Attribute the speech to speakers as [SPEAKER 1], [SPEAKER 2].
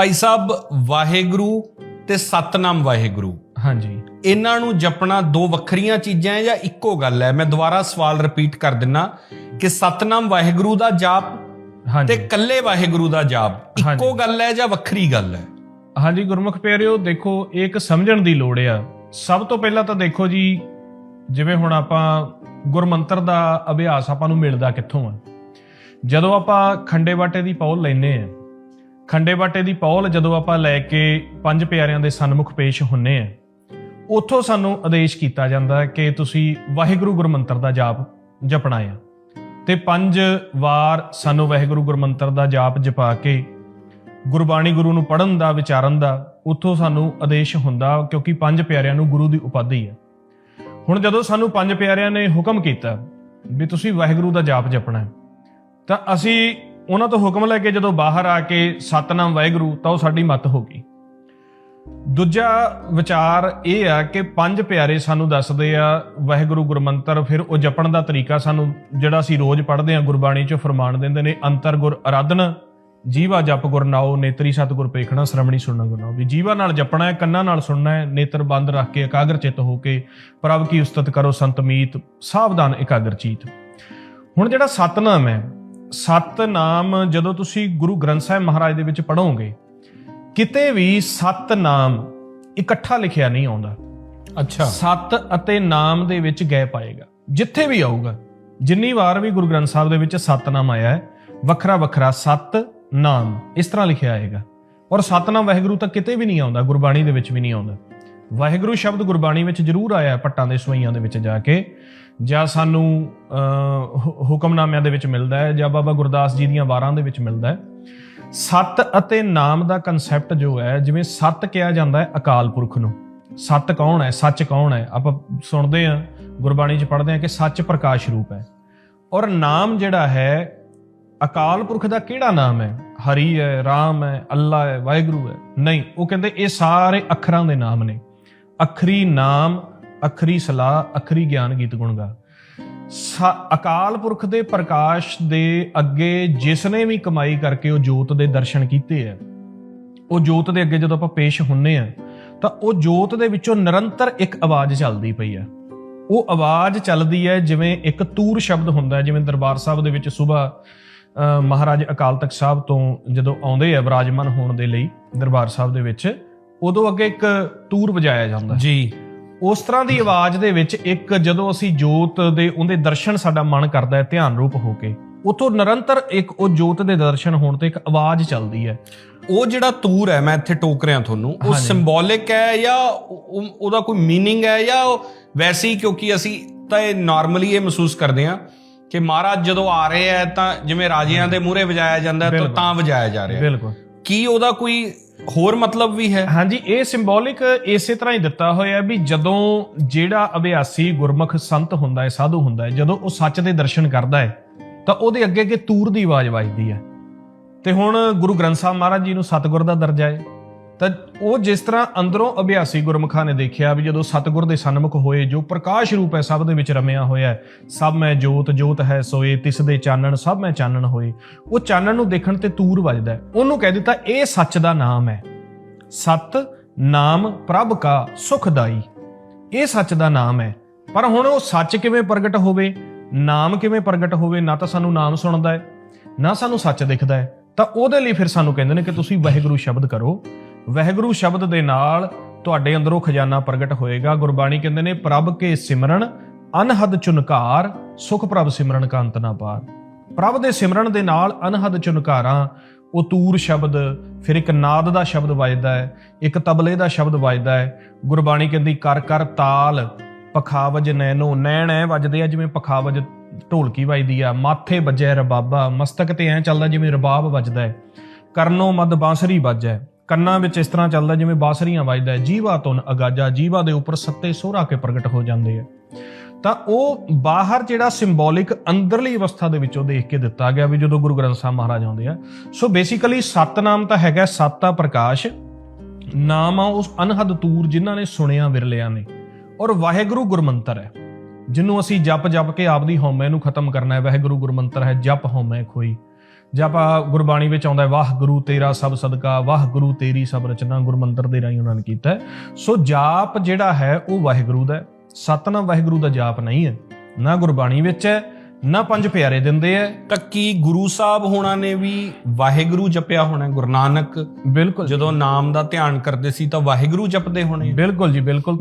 [SPEAKER 1] ਭਾਈ ਸਾਹਿਬ ਵਾਹਿਗੁਰੂ ਤੇ ਸਤਨਾਮ ਵਾਹਿਗੁਰੂ।
[SPEAKER 2] ਹਾਂਜੀ।
[SPEAKER 1] ਇਹਨਾਂ ਨੂੰ ਜਪਣਾ ਦੋ ਵੱਖਰੀਆਂ ਚੀਜ਼ਾਂ ਹੈ ਜਾਂ ਇੱਕੋ ਗੱਲ ਹੈ? ਮੈਂ ਦੁਬਾਰਾ ਸਵਾਲ ਰਿਪੀਟ ਕਰ ਦਿੰਨਾ ਕਿ ਸਤਨਾਮ ਵਾਹਿਗੁਰੂ ਦਾ ਜਾਪ ਤੇ
[SPEAKER 2] ਹਾਂਜੀ
[SPEAKER 1] ਕੱਲੇ ਵਾਹਿਗੁਰੂ ਦਾ ਜਾਪ ਇੱਕੋ। ਗੱਲ ਹੈ ਜਾਂ ਵੱਖਰੀ ਗੱਲ ਹੈ?
[SPEAKER 2] ਹਾਂਜੀ ਗੁਰਮੁਖ ਪਿਆਰਿਓ ਦੇਖੋ ਇਹ ਇੱਕ ਸਮਝਣ ਦੀ ਲੋੜ ਆ। ਸਭ ਤੋਂ ਪਹਿਲਾਂ ਤਾਂ ਦੇਖੋ ਜੀ ਜਿਵੇਂ ਹੁਣ ਆਪਾਂ ਗੁਰਮੰਤਰ ਦਾ ਅਭਿਆਸ ਆਪਾਂ ਨੂੰ ਮਿਲਦਾ ਕਿੱਥੋਂ ਆ? ਜਦੋਂ ਆਪਾਂ ਖੰਡੇ ਬਾਟੇ ਦੀ ਪੌਲ ਲੈਨੇ ਆ ਖੰਡੇ ਬਾਟੇ ਦੀ ਪੌਲ ਜਦੋਂ ਆਪਾਂ ਲੈ ਕੇ ਪੰਜ ਪਿਆਰਿਆਂ ਦੇ ਸਨਮੁਖ ਪੇਸ਼ ਹੁੰਨੇ ਆ, ਉੱਥੋਂ ਸਾਨੂੰ ਆਦੇਸ਼ ਕੀਤਾ ਜਾਂਦਾ ਕਿ ਤੁਸੀਂ ਵਾਹਿਗੁਰੂ ਗੁਰਮੰਤਰ ਦਾ ਜਾਪ ਜਪਣਾ ਆ। ਤੇ ਪੰਜ ਵਾਰ ਸਾਨੂੰ ਵਾਹਿਗੁਰੂ ਗੁਰਮੰਤਰ ਦਾ ਜਾਪ ਜਪਾ ਕੇ ਗੁਰਬਾਣੀ ਗੁਰੂ ਨੂੰ ਪੜਨ ਦਾ, ਵਿਚਾਰਨ ਦਾ, ਉੱਥੋਂ ਸਾਨੂੰ ਆਦੇਸ਼ ਹੁੰਦਾ ਕਿਉਂਕਿ ਪੰਜ ਪਿਆਰਿਆਂ ਨੂੰ ਗੁਰੂ ਦੀ ਉਪਾਧੀ ਹੈ ਹੁਣ ਜਦੋਂ ਸਾਨੂੰ ਪੰਜ ਪਿਆਰਿਆਂ ਨੇ ਹੁਕਮ ਕੀਤਾ ਵੀ ਤੁਸੀਂ ਵਾਹਿਗੁਰੂ ਦਾ ਜਾਪ ਜਪਣਾ, ਤਾਂ ਅਸੀਂ ਉਹਨਾਂ ਤੋਂ ਹੁਕਮ ਲੈ ਕੇ ਜਦੋਂ ਬਾਹਰ ਆ ਕੇ ਸਤਨਾਮ ਵਾਹਿਗੁਰੂ, ਤਾਂ ਉਹ ਸਾਡੀ ਮੱਤ ਹੋ ਗਈ। ਦੂਜਾ ਵਿਚਾਰ ਇਹ ਆ ਕਿ ਪੰਜ ਪਿਆਰੇ ਸਾਨੂੰ ਦੱਸਦੇ ਆ, ਵਾਹਿਗੁਰੂ ਗੁਰਮੰਤਰ, ਫਿਰ ਉਹ ਜਪਣ ਦਾ ਤਰੀਕਾ ਸਾਨੂੰ ਜਿਹੜਾ ਅਸੀਂ ਰੋਜ਼ ਪੜ੍ਹਦੇ ਆ ਗੁਰਬਾਣੀ ਚ ਫਰਮਾਨ ਦਿੰਦੇ ਨੇ, ਅੰਤਰ ਗੁਰ ਅਰਾਧਨ, ਜੀਵਾ ਜਪ ਗੁਰ ਨਾਉ, ਨੇਤਰੀ ਸਤਿਗੁਰ ਪੇਖਣਾ ਸ਼ਰਮਣੀ ਸੁਣਨਾ ਗੁਰ ਨਾਉ। ਵੀ ਜੀਵਾ ਨਾਲ ਜਪਣਾ ਹੈ, ਕੰਨਾਂ ਨਾਲ ਸੁਣਨਾ ਹੈ, ਨੇਤਰ ਬੰਦ ਰੱਖ ਕੇ ਇਕਾਗਰ ਚਿੱਤ ਹੋ ਕੇ ਪ੍ਰਭ ਕੀ ਉਸਤਤ ਕਰੋ ਸੰਤਮੀਤ ਸਾਵਧਾਨ ਇਕਾਗਰ ਚੀਤ। ਹੁਣ ਜਿਹੜਾ ਸਤਨਾਮ ਹੈ ਸਤਨਾਮ ਜਦੋਂ ਤੁਸੀਂ ਗੁਰੂ ਗ੍ਰੰਥ ਸਾਹਿਬ ਮਹਾਰਾਜ ਦੇ ਵਿੱਚ ਪੜੋਗੇ ਕਿਤੇ ਵੀ ਸਤਨਾਮ ਇਕੱਠਾ ਲਿਖਿਆ ਨਹੀਂ ਆਉਂਦਾ।
[SPEAKER 1] ਅੱਛਾ।
[SPEAKER 2] ਸਤ ਅਤੇ ਨਾਮ ਦੇ ਵਿੱਚ ਗੈਪ ਆਏਗਾ। ਜਿੱਥੇ ਵੀ ਆਊਗਾ ਜਿੰਨੀ ਵਾਰ ਵੀ ਗੁਰੂ ਗ੍ਰੰਥ ਸਾਹਿਬ ਦੇ ਵਿੱਚ ਸਤਨਾਮ ਆਇਆ ਹੈ ਵੱਖਰਾ ਵੱਖਰਾ ਸਤ ਨਾਮ ਇਸ ਤਰ੍ਹਾਂ ਲਿਖਿਆ ਆਏਗਾ। ਔਰ ਸਤਨਾਮ ਵਾਹਿਗੁਰੂ ਤਾਂ ਕਿਤੇ ਵੀ ਨਹੀਂ ਆਉਂਦਾ ਗੁਰਬਾਣੀ ਦੇ ਵਿੱਚ ਵੀ ਨਹੀਂ ਆਉਂਦਾ। ਵਾਹਿਗੁਰੂ ਸ਼ਬਦ ਗੁਰਬਾਣੀ ਵਿੱਚ ਜ਼ਰੂਰ ਆਇਆ ਹੈ, ਪੱਟਾਂ ਦੇ ਸਵਈਆਂ ਦੇ ਵਿੱਚ ਜਾ ਕੇ ਜਾਂ ਸਾਨੂੰ ਹੁ- ਹੁਕਮਨਾਮਿਆਂ ਦੇ ਵਿੱਚ ਮਿਲਦਾ ਹੈ ਜਾਂ ਬਾਬਾ ਗੁਰਦਾਸ ਜੀ ਦੀਆਂ ਵਾਰਾਂ ਦੇ ਵਿੱਚ ਮਿਲਦਾ ਹੈ। ਸਤ ਅਤੇ ਨਾਮ ਦਾ ਕਨਸੈਪਟ ਜੋ ਹੈ ਜਿਵੇਂ ਸਤ ਕਿਹਾ ਜਾਂਦਾ ਹੈ ਅਕਾਲ ਪੁਰਖ ਨੂੰ। ਸਤ ਕੌਣ ਹੈ? ਸੱਚ ਕੌਣ ਹੈ? ਆਪਾਂ ਸੁਣਦੇ ਹਾਂ ਗੁਰਬਾਣੀ 'ਚ ਪੜ੍ਹਦੇ ਹਾਂ ਕਿ ਸੱਚ ਪ੍ਰਕਾਸ਼ ਰੂਪ ਹੈ। ਔਰ ਨਾਮ ਜਿਹੜਾ ਹੈ ਅਕਾਲ ਪੁਰਖ ਦਾ ਕਿਹੜਾ ਨਾਮ ਹੈ? ਹਰੀ ਹੈ ਰਾਮ ਹੈ ਅੱਲਾ ਹੈ ਵਾਹਿਗੁਰੂ ਹੈ। ਨਹੀਂ ਉਹ ਕਹਿੰਦੇ ਇਹ ਸਾਰੇ ਅੱਖਰਾਂ ਦੇ ਨਾਮ ਨੇ। ਅਖਰੀ ਨਾਮ, ਅਖਰੀ ਸਲਾਹ, ਅਖਰੀ ਗਿਆਨ ਗੀਤ ਗੁਣ ਗਾ। ਸਾ- ਅਕਾਲ ਪੁਰਖ ਦੇ ਪ੍ਰਕਾਸ਼ ਦੇ ਅੱਗੇ ਜਿਸ ਨੇ ਵੀ ਕਮਾਈ ਕਰਕੇ ਉਹ ਜੋਤ ਦੇ ਦਰਸ਼ਨ ਕੀਤੇ ਆ, ਉਹ ਜੋਤ ਦੇ ਅੱਗੇ ਜਦੋਂ ਆਪਾਂ ਪੇਸ਼ ਹੁੰਨੇ ਆ, ਤਾਂ ਉਹ ਜੋਤ ਦੇ ਵਿੱਚੋਂ ਨਿਰੰਤਰ ਇੱਕ ਆਵਾਜ਼ ਚੱਲਦੀ ਪਈ ਆ। ਉਹ ਆਵਾਜ਼ ਚੱਲਦੀ ਹੈ ਜਿਵੇਂ ਇੱਕ ਤੂਰ ਸ਼ਬਦ ਹੁੰਦਾ ਹੈ, ਜਿਵੇਂ ਦਰਬਾਰ ਸਾਹਿਬ ਦੇ ਵਿੱਚ ਸਵੇਰ ਮਹਾਰਾਜ ਅਕਾਲ ਤਖਤ ਸਾਹਿਬ ਤੋਂ ਜਦੋਂ ਆਉਂਦੇ ਆ ਵਿਰਾਜਮਾਨ ਹੋਣ ਦੇ ਲਈ ਦਰਬਾਰ ਸਾਹਿਬ ਦੇ ਵਿੱਚ ਉਦੋਂ ਅੱਗੇ ਇੱਕ ਤੂਰ ਵਜਾਇਆ ਜਾਂਦਾ ਹੈ
[SPEAKER 1] ਜੀ
[SPEAKER 2] ਉਸ ਤਰ੍ਹਾਂ ਦੀ ਆਵਾਜ਼ ਦੇ ਵਿੱਚ ਇੱਕ ਜਦੋਂ ਅਸੀਂ ਜੋਤ ਦੇ ਉਹਦੇ ਦਰਸ਼ਨ ਸਾਡਾ ਮਨ ਕਰਦਾ ਹੈ ਧਿਆਨ ਰੂਪ ਹੋ ਕੇ ਉਤੋਂ ਨਿਰੰਤਰ ਇੱਕ ਉਹ ਜੋਤ ਦੇ ਦਰਸ਼ਨ ਹੋਣ ਤੇ ਇੱਕ ਆਵਾਜ਼ ਚੱਲਦੀ ਹੈ
[SPEAKER 1] ਉਹ ਜਿਹੜਾ ਤੂਰ ਹੈ ਮੈਂ ਇੱਥੇ ਟੋਕ ਰਿਹਾ ਤੁਹਾਨੂੰ ਉਹ
[SPEAKER 2] ਹਾਂਜੀ।
[SPEAKER 1] ਸਿੰਬੋਲਿਕ ਹੈ ਜਾਂ ਉਹ- ਉਹ- ਉਹਦਾ ਕੋਈ मीनिंग ਹੈ ਜਾਂ ਉਹ ਵੈਸੇ ਹੀ ਕਿਉਂਕਿ ਅਸੀਂ ਤਾਂ ਇਹ ਨਾਰਮਲੀ ਇਹ ਮਹਿਸੂਸ ਕਰਦੇ ਹਾਂ ਕਿ ਮਹਾਰਾਜ ਜਦੋਂ ਆ ਰਹੇ ਹੈ ਤਾਂ ਜਿਵੇਂ ਰਾਜਿਆਂ ਦੇ ਮੂਹਰੇ ਵਜਾਇਆ ਜਾਂਦਾ ਹੈ ਤਾਂ
[SPEAKER 2] ਬਿਲਕੁਲ।
[SPEAKER 1] ਤਾਂ ਵਜਾਇਆ ਜਾ ਰਿਹਾ ਹੈ
[SPEAKER 2] ਬਿਲਕੁਲ
[SPEAKER 1] ਕੀ ਉਹਦਾ ਕੋਈ ਹੋਰ ਮਤਲਬ ਵੀ ਹੈ।
[SPEAKER 2] ਹਾਂਜੀ, ਇਹ ਸਿੰਬੋਲਿਕ ਇਸੇ ਤਰ੍ਹਾਂ ਹੀ ਦਿੱਤਾ ਹੋਇਆ ਵੀ ਜਦੋਂ ਜਿਹੜਾ ਅਭਿਆਸੀ ਗੁਰਮੁਖ ਸੰਤ ਹੁੰਦਾ ਹੈ, ਸਾਧੂ ਹੁੰਦਾ ਹੈ, ਜਦੋਂ ਉਹ ਸੱਚ ਦੇ ਦਰਸ਼ਨ ਕਰਦਾ ਹੈ, ਤਾਂ ਉਹਦੇ ਅੱਗੇ ਅੱਗੇ ਤੂਰ ਦੀ ਆਵਾਜ਼ ਵੱਜਦੀ ਹੈ। ਤੇ ਹੁਣ ਗੁਰੂ ਗ੍ਰੰਥ ਸਾਹਿਬ ਮਹਾਰਾਜ ਜੀ ਨੂੰ ਸਤਿਗੁਰ ਦਾ ਦਰਜਾ ਹੈ। ਤਾਂ ਉਹ ਜਿਸ ਤਰ੍ਹਾਂ ਅੰਦਰੋਂ ਅਭਿਆਸੀ ਗੁਰਮੁਖਾਂ ਨੇ ਦੇਖਿਆ ਵੀ ਜਦੋਂ ਸਤਿਗੁਰ ਦੇ ਸਨਮੁਖ ਹੋਏ, ਜੋ ਪ੍ਰਕਾਸ਼ ਰੂਪ ਹੈ, ਸਭ ਦੇ ਵਿੱਚ ਰਮਿਆ ਹੋਇਆ ਹੈ। ਸਭ ਮੈਂ ਜੋਤ ਜੋਤ ਹੈ ਸੋਏ, ਤਿਸ ਦੇ ਚਾਨਣ, ਸਭ ਮੈਂ ਚਾਨਣ ਹੋਏ। ਉਹ ਚਾਨਣ ਨੂੰ ਦੇਖਣ ਤੇ ਤੂਰ ਵੱਜਦਾ ਉਹਨੂੰ ਕਹਿ ਦਿੱਤਾ, ਇਹ ਸੱਚ ਦਾ ਨਾਮ ਹੈ। ਸਤ ਨਾਮ ਪ੍ਰਭ ਕਾ ਸੁਖਦਾਈ। ਇਹ ਸੱਚ ਦਾ ਨਾਮ ਹੈ। ਪਰ ਹੁਣ ਉਹ ਸੱਚ ਕਿਵੇਂ ਪ੍ਰਗਟ ਹੋਵੇ? ਨਾਮ ਕਿਵੇਂ ਪ੍ਰਗਟ ਹੋਵੇ? ਨਾ ਤਾਂ ਸਾਨੂੰ ਨਾਮ ਸੁਣਦਾ ਹੈ, ਨਾ ਸਾਨੂੰ ਸੱਚ ਦਿਖਦਾ ਹੈ। ਤਾਂ ਉਹਦੇ ਲਈ ਫਿਰ ਸਾਨੂੰ ਕਹਿੰਦੇ ਨੇ ਕਿ ਤੁਸੀਂ ਵਾਹਿਗੁਰੂ ਸ਼ਬਦ ਕਰੋ। ਵਹਿਗੁਰੂ ਸ਼ਬਦ ਦੇ ਨਾਲ ਤੁਹਾਡੇ ਅੰਦਰੋਂ ਖਜ਼ਾਨਾ ਪ੍ਰਗਟ ਹੋਏਗਾ। ਗੁਰਬਾਣੀ ਕਹਿੰਦੇ ਨੇ, ਪ੍ਰਭ ਕੇ ਸਿਮਰਨ, ਅਨਹਦ ਚੁਨਕਾਰ, ਸੁਖ ਪ੍ਰਭ ਸਿਮਰਨ ਕਾ ਨਾ ਪਾਰ। ਪ੍ਰਭ ਦੇ ਸਿਮਰਨ ਦੇ ਨਾਲ ਅਨਹਦ ਚੁਨਕਾਰਾਂ, ਉਹ ਤੂਰ ਸ਼ਬਦ, ਫਿਰ ਇੱਕ ਨਾਦ ਦਾ ਸ਼ਬਦ ਵੱਜਦਾ ਹੈ, ਇੱਕ ਤਬਲੇ ਦਾ ਸ਼ਬਦ ਵੱਜਦਾ ਹੈ। ਗੁਰਬਾਣੀ ਕਹਿੰਦੀ, ਕਰ ਕਰ ਤਾਲ, ਪਖਾਵਜ ਨੈਨੋ ਨੈਣ ਐ ਵੱਜਦੇ ਆ, ਜਿਵੇਂ ਪਖਾਵਜ ਢੋਲਕੀ ਵੱਜਦੀ ਆ। ਮਾਥੇ ਵੱਜੈ ਰਬਾਬਾ, ਮਸਤਕ ਤੇ ਐ ਚੱਲਦਾ ਜਿਵੇਂ ਰਬਾਬ ਵੱਜਦਾ ਹੈ। ਕਰਨੋ ਮਦ ਬਾਂਸਰੀ ਵੱਜੈ। ਕੰਨਾਂ ਵਿੱਚ ਇਸ ਤਰ੍ਹਾਂ ਚੱਲਦਾ ਜਿਵੇਂ ਬਾਸਰੀਆਂ ਵੱਜਦਾ ਹੈ। ਜੀਵਾ ਤੁਨ ਅਗਾਜਾ, ਜੀਵਾ ਦੇ ਉੱਪਰ ਸੱਤੇ ਸੋਹਰਾ ਕੇ ਪ੍ਰਗਟ ਹੋ ਜਾਂਦੇ ਆ। ਤਾਂ ਉਹ ਬਾਹਰ ਜਿਹੜਾ ਸਿੰਬੋਲਿਕ ਅੰਦਰਲੀ ਅਵਸਥਾ ਦੇ ਵਿੱਚੋਂ ਦੇਖ ਕੇ ਦਿੱਤਾ ਗਿਆ ਵੀ ਜਦੋਂ ਗੁਰੂ ਗ੍ਰੰਥ ਸਾਹਿਬ ਮਹਾਰਾਜ ਆਉਂਦੇ ਆ। ਸੋ ਬੇਸਿਕਲੀ ਸਤਨਾਮ ਤਾਂ ਹੈਗਾ, ਸੱਤਾ ਪ੍ਰਕਾਸ਼, ਨਾਮ ਆ ਉਸ ਅਨਹਦ ਤੂਰ ਜਿਨ੍ਹਾਂ ਨੇ ਸੁਣਿਆ ਵਿਰਲਿਆਂ ਨੇ। ਔਰ ਵਾਹਿਗੁਰੂ ਗੁਰਮੰਤਰ ਹੈ ਜਿਹਨੂੰ ਅਸੀਂ ਜਪ ਜਪ ਕੇ ਆਪਦੀ ਹਉਮੈ ਨੂੰ ਖਤਮ ਕਰਨਾ ਹੈ। ਵਾਹਿਗੁਰੂ ਗੁਰਮੰਤਰ ਹੈ, ਜਪ ਹਉਮੈ ਖੋਈ। ਜਾਂ ਆਪਾਂ ਗੁਰਬਾਣੀ ਵਿੱਚ ਆਉਂਦਾ ਹੈ ਵਾਹ ਗੁਰੂ ਤੇਰਾ ਸਭ ਸਦਕਾ ਵਾਹ ਗੁਰੂ ਤੇਰੀ ਸਭ ਰਚਨਾ ਗੁਰਮੰਤਰ ਦੇ ਰਾਹੀਂ ਉਹਨਾਂ ਨੇ ਕੀਤਾ। ਸੋ ਜਾਪ ਜਿਹੜਾ ਹੈ ਉਹ ਵਾਹਿਗੁਰੂ ਦਾ। ਸਤਨਾਮ ਵਾਹਿਗੁਰੂ ਦਾ ਜਾਪ ਨਹੀਂ ਹੈ ਨਾ ਗੁਰਬਾਣੀ ਵਿੱਚ ਹੈ ਨਾ ਪੰਜ ਪਿਆਰੇ ਦਿੰਦੇ ਹੈ
[SPEAKER 1] ਤਾਂ ਕੀ ਗੁਰੂ ਸਾਹਿਬ ਹੋਣਾ ਨੇ ਵੀ ਵਾਹਿਗੁਰੂ ਜਪਿਆ ਹੋਣਾ? ਗੁਰੂ ਨਾਨਕ
[SPEAKER 2] ਬਿਲਕੁਲ
[SPEAKER 1] ਜਦੋਂ ਨਾਮ ਦਾ ਧਿਆਨ ਕਰਦੇ ਸੀ ਤਾਂ ਵਾਹਿਗੁਰੂ ਜਪਦੇ ਹੋਣੇ
[SPEAKER 2] ਬਿਲਕੁਲ ਜੀ ਬਿਲਕੁਲ